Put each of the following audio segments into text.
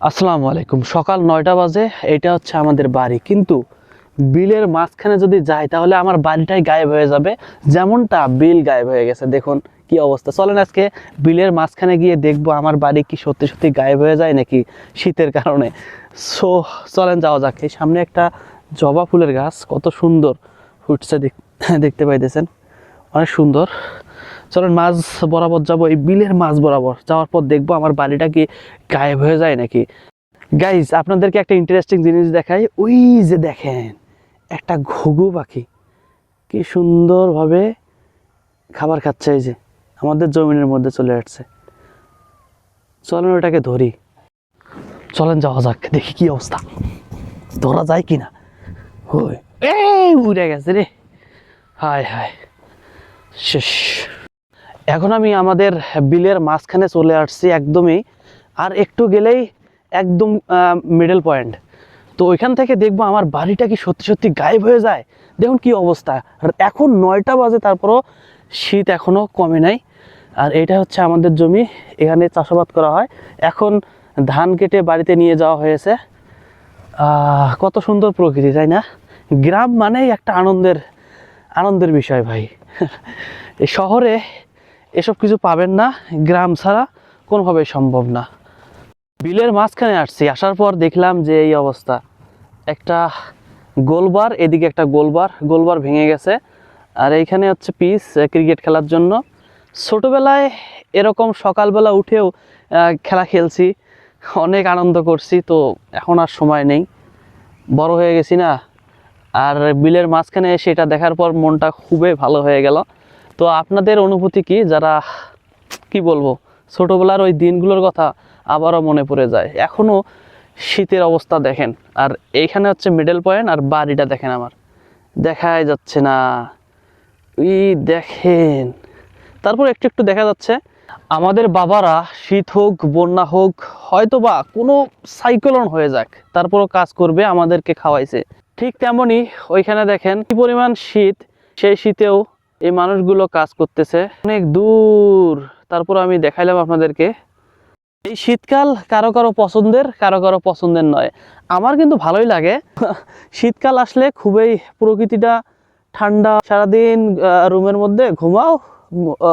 আসসালামু আলাইকুম। সকাল নয়টা বাজে, এটা হচ্ছে আমাদের বাড়ি। কিন্তু বিলের মাঝখানে যদি যাই, তাহলে আমার বাড়িটাই গায়েব হয়ে যাবে। যেমনটা বিল গায়েব হয়ে গেছে, দেখুন কি অবস্থা। চলেন আজকে বিলের মাঝখানে গিয়ে দেখব আমার বাড়ি কি সত্যি সত্যি গায়েব হয়ে যায় নাকি শীতের কারণে। সো, চলেন যাওয়া যাক। এই সামনে একটা জবা ফুলের গাছ, কত সুন্দর ফুটছে দেখ- দেখতে পাইতেছেন। অনেক সুন্দর। চলেন মাছ বরাবর যাব, এই বিলের মাছ বরাবর। যাওয়ার পর দেখব আমার বাড়িটা কি গায়েব হয়ে যায় নাকি। গাইজ আপনাদেরকে একটা ইন্টারেস্টিং জিনিস দেখাই। ওই যে দেখেন, একটা ঘুঘু পাখি। কি সুন্দরভাবে খাবার খাচ্ছে এই যে, আমাদের জমিনের মধ্যে চলে আসছে। চলেন ওটাকে ধরি। চলেন যাওয়া যাক, দেখি কি অবস্থা। ধরা যায় কি না ওই, এই উড়ে গেছে রে। হায় হায়, শেষ। এখন আমি আমাদের বিলের মাঝখানে চলে আসছি একদমই, আর একটু গেলেই একদম মিডল পয়েন্ট তো ওইখান থেকে দেখব আমার বাড়িটা কি সত্যি সত্যি গায়েব হয়ে যায়? দেখুন কি অবস্থা। এখন নয়টা বাজে, তারপরও শীত এখনও কমে নাই। আর এটা হচ্ছে আমাদের জমি, এখানে চাষাবাদ করা হয়। এখন ধান কেটে বাড়িতে নিয়ে যাওয়া হয়েছে। কত সুন্দর প্রকৃতি, তাই না? গ্রাম মানেই একটা আনন্দের আনন্দের বিষয় ভাই। শহরে এসব কিছু পাবেন না, গ্রাম ছাড়া কোনোভাবেই সম্ভব না। বিলের মাঝখানে আসছি, আসার পর দেখলাম যে এই অবস্থা। একটা গোলবার, এদিকে একটা গোলবার গোলবার ভেঙে গেছে। আর এইখানে হচ্ছে পিস ক্রিকেট খেলার জন্য। ছোটোবেলায় এরকম সকালবেলা উঠেও খেলা খেলছি, অনেক আনন্দ করছি, তো এখন আর সময় নেই। বড় হয়ে গেছি না। আর বিলের মাঝখানে এসে এটা দেখার পর মনটা খুবই ভালো হয়ে গেল। তো আপনাদের অনুভূতি কি? যারা, কি বলব, ছোটোবেলার ওই দিনগুলোর কথা আবারও মনে পড়ে যায়। এখনও শীতের অবস্থা দেখেন, আর এইখানে হচ্ছে মিডল পয়েন্ট আর বাড়িটা দেখেন আমার। দেখাই যাচ্ছে না। ই দেখেন। তারপর একটু একটু দেখা যাচ্ছে, আমাদের বাবারা শীত হোক, বন্যা হোক হয়তো বা কোনো সাইক্লোন হয়ে যাক, তারপরও কাজ করবে, আমাদেরকে খাওয়াইছে। ঠিক তেমনই ওইখানে দেখেন কি পরিমাণ শীত, সেই শীতেও এই মানুষগুলো কাজ করতেছে। অনেক দূর। তারপর আমি দেখাইলাম আপনাদেরকে। এই শীতকাল কারও কারও পছন্দের, কারও কারও পছন্দের নয়। আমার কিন্তু ভালোই লাগে। শীতকাল আসলে খুবই প্রকৃতিটা ঠান্ডা। সারাদিন রুমের মধ্যে ঘুমাও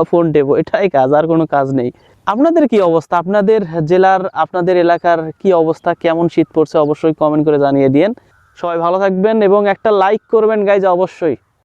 ফোন টেপো। এটাই কাজ, আর কোনো কাজ নেই। আপনাদের কি অবস্থা? আপনাদের জেলার, আপনাদের এলাকার কি অবস্থা? কেমন শীত পড়ছে? অবশ্যই কমেন্ট করে জানিয়ে দিন সবাই ভালো থাকবেন এবং একটা লাইক করবেন গাইজ অবশ্যই।